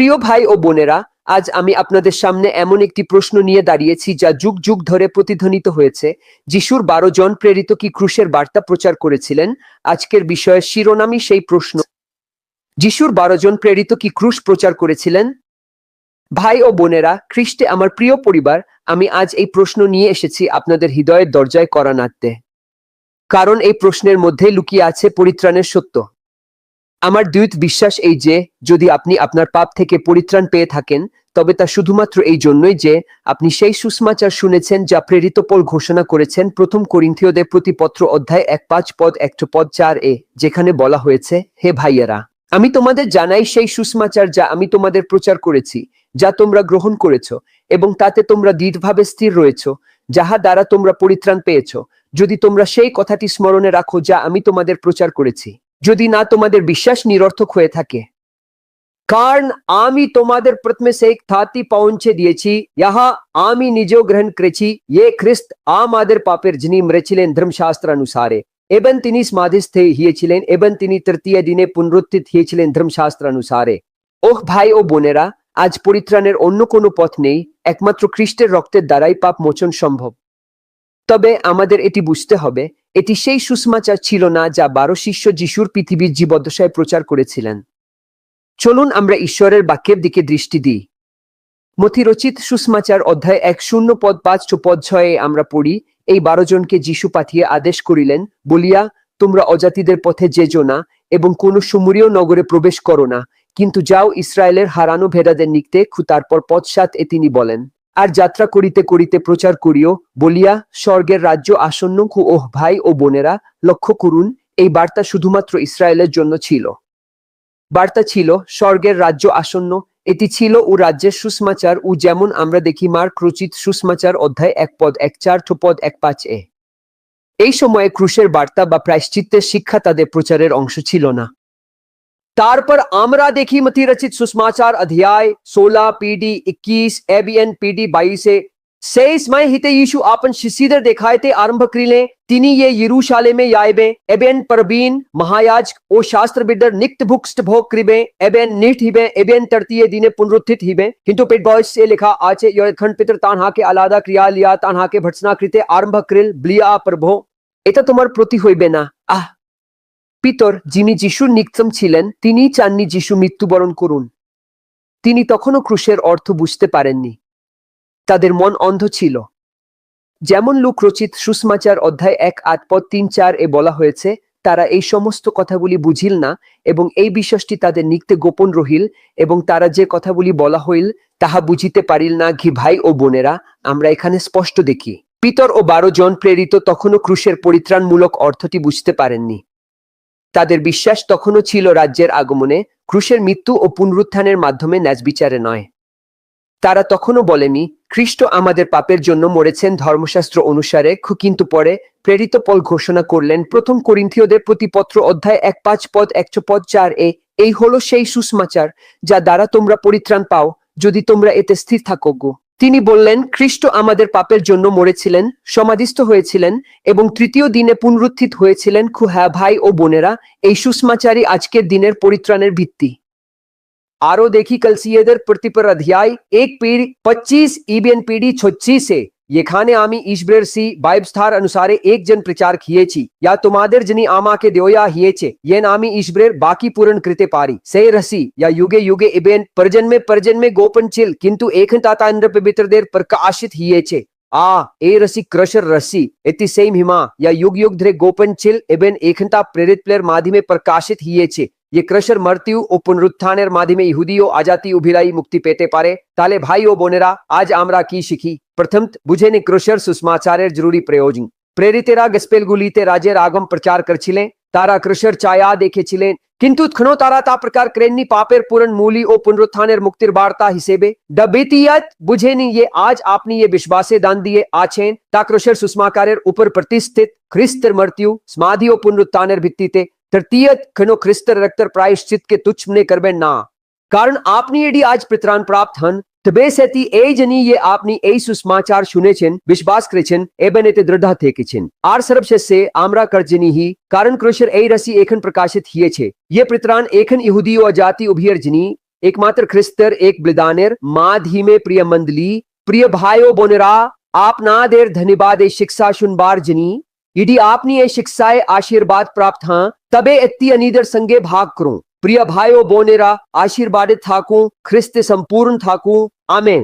প্রিয় ভাই ও বোনেরা, আজ আমি আপনাদের সামনে এমন একটি প্রশ্ন নিয়ে দাঁড়িয়েছি যা যুগ যুগ ধরে প্রতিধ্বনিত হয়েছে। যিশুর বারো জন প্রেরিত কি ক্রুশের বার্তা প্রচার করেছিলেন? আজকের বিষয়ের শিরোনামই সেই প্রশ্ন। যিশুর বারো জন প্রেরিত কি ক্রুশ প্রচার করেছিলেন? ভাই ও বোনেরা, খ্রিস্টে আমার প্রিয় পরিবার, আমি আজ এই প্রশ্ন নিয়ে এসেছি আপনাদের হৃদয়ের দরজায় করা নাড়তে। কারণ এই প্রশ্নের মধ্যে লুকিয়ে আছে পরিত্রাণের সত্য। আমার দ্বৈত বিশ্বাস এই যে, যদি আপনি আপনার পাপ থেকে পরিত্রাণ পেয়ে থাকেন, তবে তা শুধুমাত্র এই জন্যই যে, আপনি সেই সুসমাচার শুনেছেন যা প্রেরিত পল ঘোষণা করেছেন প্রথম করিন্থীয়দের প্রতিপত্র অধ্যায় এক পাঁচ পদ একশো পদ চার এ, যেখানে বলা হয়েছে, হে ভাইয়েরা, আমি তোমাদের জানাই সেই সুসমাচার যা আমি তোমাদের প্রচার করেছি, যা তোমরা গ্রহণ করেছ, এবং তাতে তোমরা দৃঢ়ভাবে স্থির রয়েছ, যাহা দ্বারা তোমরা পরিত্রাণ পেয়েছ। যদি তোমরা সেই কথাটি স্মরণে রাখো যা আমি তোমাদের প্রচার করেছি। যদি না তোমাদের বিশ্বাস নিরর্থক হয়ে থাকে। কারণ আমি তোমাদের প্রথমে সেই থাতি পৌঁছে দিয়েছি, ইহা আমি নিজেও গ্রহণ করেছি ये খ্রিস্ট আমাদের পাপের যিনি মরেছিলেন ধর্মশাস্ত্রানুসারে। এবং তিনি সমাধিস্থ হয়েছিলেন এবং তিনি তৃতীয় দিনে পুনরুত্থিত হয়েছিলেন ধর্মশাস্ত্রানুসারে। ওহ ভাই ও বোনেরা, আজ পরিত্রাণের অন্য কোনো পথ নেই, একমাত্র খ্রিস্টের রক্তের দ্বারাই পাপ মোচন সম্ভব। তবে আমাদের এটি বুঝতে হবে এটি সেই সুষমাচার ছিল না যা বারো শিষ্য যিশুর পৃথিবীর জীবদ্দশায় প্রচার করেছিলেন। চলুন আমরা ঈশ্বরের বাক্যের দিকে দৃষ্টি দিই। মথিরচিত সুষমাচার অধ্যায় এক, শূন্য, পদ পাঁচ ছ পদ ছয়ে আমরা পড়ি, এই বারো জনকে যিশু পাঠিয়ে আদেশ করিলেন, বলিয়া, তোমরা অজাতিদের পথে যেজো না এবং কোন সুমরীয় নগরে প্রবেশ করো না। কিন্তু যাও ইসরায়েলের হারানো ভেড়াদের নিকতে তারপর পশ্চাৎ এ তিনি বলেন আর যাত্রা করিতে করিতে প্রচার করিও, বলিয়া স্বর্গের রাজ্য আসন্ন ওহ, ভাই ও বোনেরা, লক্ষ্য করুন, এই বার্তা শুধুমাত্র ইসরায়েলের জন্য ছিল। বার্তা ছিল, স্বর্গের রাজ্য আসন্ন, এটি ছিল ও রাজ্যের সুসমাচার, ও যেমন আমরা দেখি মার ক্রুচিত সুসমাচার অধ্যায় এক পদ এক চার পদ এক পাঁচ এ। এই সময়ে ক্রুশের বার্তা বা প্রায়শ্চিত্তের শিক্ষা তাদের প্রচারের অংশ ছিল না। तार पर आमरा देखी मथी रचित सुषमाचार अध्याय 16 पीडी 21 एबीएन पीडी 22 से सेस इसमय हिते यीशु आपन शिशिदर देखाए थे आरंभ करीले, तिनी ये यरूशलेम में यायबे एबेन परबीन महायाज ओ शास्त्र बिडर निक्त भुक्स्ट भोग क्रिबे एबेन निठ हिबे एबेन तरतीय दिने पुनरुत्थित हिबे। किंतु पेट बॉयस से लिखा, आचे यो खंड पितर तान्हा के अलादा क्रिया लिया, तान्हा के भट्सना कृते आरंभ करिल, ब्लिया प्रभो, एता तुमर प्रति होइबे ना। आ পিতর যিনি যিশুর নিক্তম ছিলেন তিনি চাননি যিশু মৃত্যুবরণ করুন। তিনি তখনও ক্রুশের অর্থ বুঝতে পারেননি। তাদের মন অন্ধ ছিল। যেমন লোক রচিত সুষমাচার অধ্যায় এক, আট পদ তিন, চার এ বলা হয়েছে, তারা এই সমস্ত কথাগুলি বুঝিল না এবং এই বিশ্বাসটি তাদের নিকতে গোপন রহিল এবং তারা যে কথাগুলি বলা হইল তাহা বুঝিতে পারিল না, ঘি ভাই ও বোনেরা, আমরা এখানে স্পষ্ট দেখি। পিতর ও বারো জন প্রেরিত তখনও ক্রুশের পরিত্রাণমূলক অর্থটি বুঝতে পারেননি। তাদের বিশ্বাস তখনও ছিল রাজ্যের আগমনে ক্রুশের মৃত্যু ও পুনরুত্থানের মাধ্যমে ন্যাজ বিচারে নয়। তারা তখনও বলেনি, খ্রিস্ট আমাদের পাপের জন্য মরেছেন ধর্মশাস্ত্র অনুসারে, কিন্তু পরে প্রেরিত পল ঘোষণা করলেন, প্রথম করিন্থীয়দের প্রতিপত্র অধ্যায় এক পাঁচ পদ একশো পদ চার এ, এই হলো সেই সুসমাচার যা দ্বারা তোমরা পরিত্রাণ পাও, যদি তোমরা এতে স্থির থাকো তিনি বললেন, খ্রিস্ট আমাদের পাপের জন্য মরেছিলেন, সমাধিস্থ হয়েছিলেন এবং তৃতীয় দিনে পুনরুত্থিত হয়েছিলেন খুহা ভাই ও বোনেরা। এই সুষমাচারী আজকের দিনের পরিত্রাণের ভিত্তি। আরও দেখি, কলসিয়েদের প্রতিপর অধ্যায় এক পিড়ি পঁচিশ, ইবিএন পিড়ি ছচ্ছিশে येखाने आमी ईश्वर सी बाइबस्थार अनुसारे एक जन प्रचार किए छी या तुमादर जनी आमा के दोया हिए छे येन आमी ईश्वर बाकी पूर्ण कृते पारी। से रसी, या युगे युगे इबेन परजन में परजन में गोपन चिल, किंतु एक ताता इंद्र पवित्र देर प्रकाशित हिए छे आ, ए रसी क्रशर रसी इति सेम हिमा, या युग युग धरे गोपन चिल, इबेन एकता प्रेरित प्लेयर माधि प्रकाशित हिए छे ये क्रशर मरत्यु ಯಕ್ರಶರ್ ಮರ್ತಿಯು ಓ ಪುನರುತ್ಥಾನೆರ್ ಮಾಧ್ಯಮೆ ಯಹೂದಿಯೋ ಆಜಾತಿ ಉಭಿರಾಯಿ ಮುಕ್ತಿ ಪೇತೆ ಪಾರೆ ತಾಲೆ ಭಾಯಿಯೋ ಬೋನೆರಾ ಆಜ್ ಆಮ್ರಾ ಕೀ ಶಿಖಿ ಪ್ರಥಮತ್ ಬುಜೆನೆ ಕ್ರಶರ್ ಸುಷ್ಮಾಚಾರ್ಯರ್ ಜರೂರಿ ಪ್ರಯೋಜನ प्रेरितेरा गस्पेल गुलीते राजे आगम प्रचार कर छिले तारा क्रशर चाया देखे छिले किंतु खनो तारा ता प्रकार क्रेनी पापेर पूरण मूली ओ पुनरुत्थान मुक्तिर वार्ता हिसेबे। डबेतियत बुझेनी ये आज आपनी ये विश्वासे दान दिए आछेन। ता कृषर सुषमाकारेर ऊपर प्रतिष्ठित ख्रिस्तर मृत्यु समाधि ओ पुनरुत्थानेर भित्तिते तृतीय खनो ख्रिस्त रक्तर प्रायश्चित के तुच्छ ने करबे ना। कारण आपनी यदि आज पितरान प्राप्त हन तबे सेती ए जनी ये आपनी ए सुसमाचार सुने छेन, विश्वास करे छेन एबे ने ते दृढ़ा थे के छेन। आर सर्व से आमरा कर जनी ही, कारण क्रोशर ए रसी एकन प्रकाशित हिए छे। ये पितरान एकन यहूदी और जाति उभियर जनी, एकमात्र ख्रिस्तर, एक बलिदानेर माधी में प्रिय मंदली, प्रिय भाई बोनेरा, आप ना देर धन्यवाद ए शिक्षा सुनबार जनी। यदि आपने ये शिक्षाएँ आशीर्वाद प्राप्त हाँ তবে এটি অনিদের সঙ্গে ভাগ করুন প্রিয় ভাইও বোনেরা আশীর্বাদে থাকুন খ্রিস্তে সম্পূর্ণ থাকুন আমেন